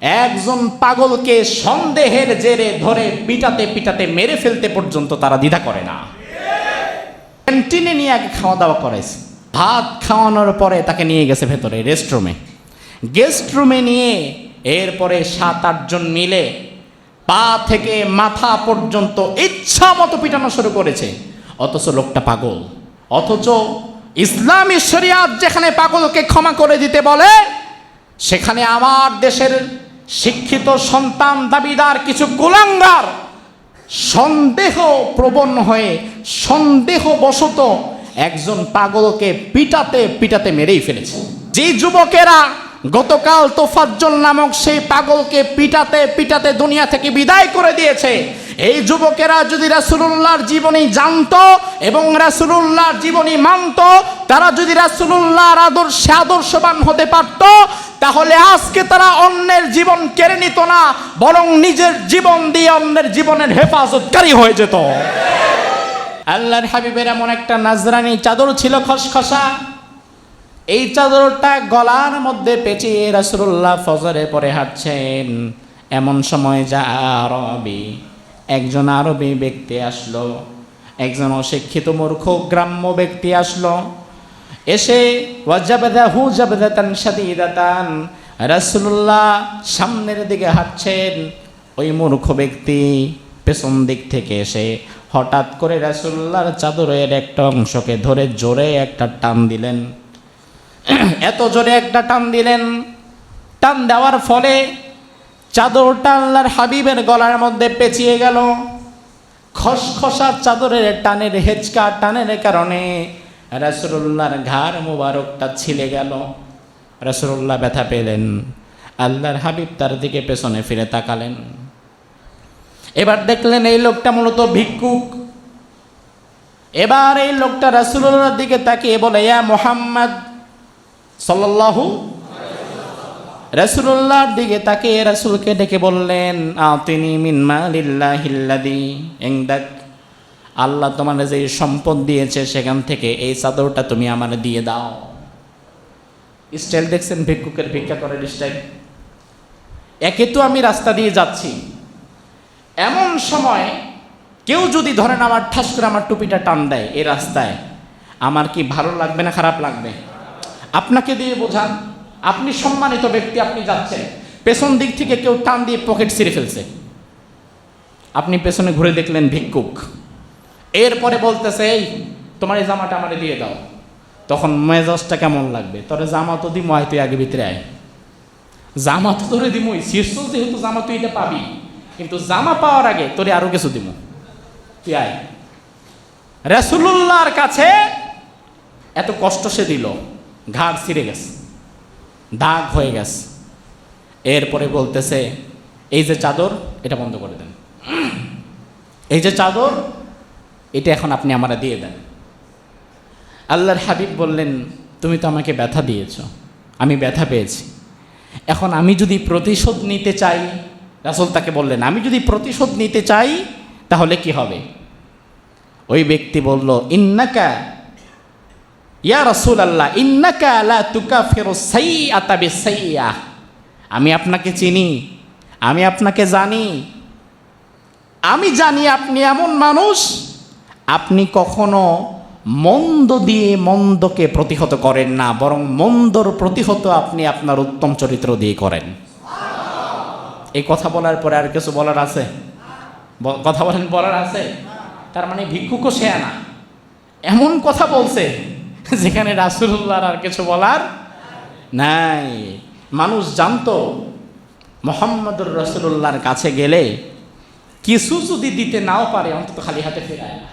একজন পাগলকে সন্দেহের জেরে ধরে পিটাতে পিটাতে মেরে ফেলতে পর্যন্ত তারা দ্বিধা করে না। ক্যান্টিনে নিয়ে আগে খাওয়া দাওয়া করেছে ভাত খাওয়ানোর পরে তাকে নিয়ে গেছে ভেতরে রেস্টরুমে। গেস্ট রুমে নিয়ে এরপরে সাত আটজন মিলে পা থেকে মাথা পর্যন্ত ইচ্ছা মতো পিটানো শুরু করেছে। অথচ লোকটা পাগল। অথচ ইসলামী শরিয়াত যেখানে পাগলকে ক্ষমা করে দিতে বলে, সেখানে আমার দেশের শিক্ষিত সন্তান দাবিদার কিছু কুলাঙ্গার সন্দেহ প্রবণ হয়ে সন্দেহ সন্দেহবশত একজন পাগলকে পিটাতে পিটাতে মেরেই ফেলেছে। যে যুবকেরা গতকাল তোফাজ্জল নামক সেই পাগলকে পিটাতে পিটাতে দুনিয়া থেকে বিদায় করে দিয়েছে, এই যুবকেরা যদি রাসুলুল্লাহর জীবনী জানতো এবং রাসুলুল্লাহর জীবনী মানত, তারা যদি রাসুলুল্লাহর আদর্শে আদর্শবান হতে পারত তাহলে আজকে তারা অন্যের জীবন কেড়ে নিত না, বরং নিজের জীবন দিয়ে অন্যের জীবনের হেফাজতকারী হয়ে যেত। আল্লাহর হাবিবের এমন একটা নাজরানি চাদর ছিল খসখসা। এই চাদরটা গলার মধ্যে পেঁচিয়ে রাসুল্লাহ ফজরে পরে হাঁটছেন। এমন সময় যা আরবি, একজন আরবি ব্যক্তি আসলো, একজন অশিক্ষিত মূর্খ, গ্রাম্য ব্যক্তি আসলো। এসে ওয়াজাবাদাহু রাসূলুল্লাহ সামনের দিকে হাঁটছেন। ওই মূর্খ ব্যক্তি পেছন দিক থেকে এসে হঠাৎ করে রাসূলুল্লাহর চাদরের একটা অংশকে ধরে জোরে একটা টান দিলেন। এত জোরে একটা টান দিলেন। টান দেওয়ার ফলে চাদরটা আল্লাহর হাবিবের গলার মধ্যে পেঁচিয়ে গেল। খসখসা চাদরের টানের হেঁচকা টানের কারণে রাসুল্লাহর ঘাড় মোবারকটা ছিলে গেল। রাসুল্লাহ ব্যথা পেলেন। আল্লাহর হাবিব তার দিকে পেছনে ফিরে তাকালেন। এবার দেখলেন এই লোকটা মূলত ভিক্ষুক। এবার এই লোকটা রাসুল্লাহর দিকে তাকিয়ে বলে, ইয়া মোহাম্মদ সাল্লাল্লাহু রাসূলুল্লাহর দিকে তাকে রাসূলকে ডেকে বললেন, আতিনি মিন মালিল্লাহিল্লাদি ইনদাক আল্লাহ তোমার যে সম্পদ দিয়েছে সেখান থেকে এই চাদরটা তুমি আমার দিয়ে দাও। স্টাইল দেখছেন ভিক্ষুকের ভিক্ষা করার স্টাইল? একে তো আমি রাস্তা দিয়ে যাচ্ছি। এমন সময় কেউ যদি ধরেন আমার ঠাস করে আমার টুপিটা টান দেয় এই রাস্তায়, আমার কি ভালো লাগবে না খারাপ লাগবে? আপনাকে দিয়ে বোঝান, আপনি সম্মানিত ব্যক্তি, আপনি যাচ্ছেন। পেছন দিক থেকে কেউ টান দিয়ে পকেট ছিঁড়ে ফেলছে। আপনি পেছনে ঘুরে দেখলেন ভিক্ষুক। এরপরে বলতেছে, এই, তোমার এই জামাটা আমারে দিয়ে দাও। তখন মেজাজটা কেমন লাগবে? তোরে জামা তো দিমো, আয় তুই আগে ভিতরে আয়। জামা তো তোরে দিমই শীর্ষ যেহেতু জামা তুই এটা পাবি, কিন্তু জামা পাওয়ার আগে তোরে আরও কিছু দিমু। তুই আয়। রাসূলুল্লাহর কাছে এত কষ্ট সে দিল, ঘাড় ছিঁড়ে গেছে, দাগ হয়ে গেছে। এরপরে বলতেছে, এই যে চাদর, এটা বন্ধ করে দেন। এই যে চাদর এটা এখন আপনি আমারা দিয়ে দেন। আল্লাহর হাবিব বললেন, তুমি তো আমাকে ব্যথা দিয়েছ, আমি ব্যথা পেয়েছি। এখন আমি যদি প্রতিশোধ নিতে চাই, রাসুল তাকে বললেন, আমি যদি প্রতিশোধ নিতে চাই, তাহলে কি হবে? ওই ব্যক্তি বলল, ইন্নাকা, ইয়া রসুল আল্লাহ ইন্নাকা লা তুকাফিরু সাইয়াতা বিসাইয়্যাহ আমি আপনাকে চিনি, আমি আপনাকে জানি। আমি জানি আপনি এমন মানুষ আপনি কখনো মন্দ দিয়ে মন্দকে প্রতিহত করেন না, বরং মন্দর প্রতিহত আপনি আপনার উত্তম চরিত্র দিয়ে করেন। এই কথা বলার পরে আর কিছু বলার আছে? কথা বলেন, বলার আছে? তার মানে ভিক্ষুকও সে না। এমন কথা বলছে যেখানে রাসুল্লাহর আর কিছু বলার নাই। মানুষ জানতো মোহাম্মদুর রসুল্লাহর কাছে গেলে কিছু যদি দিতে নাও পারে, অন্তত খালি হাতে ফেরায় না।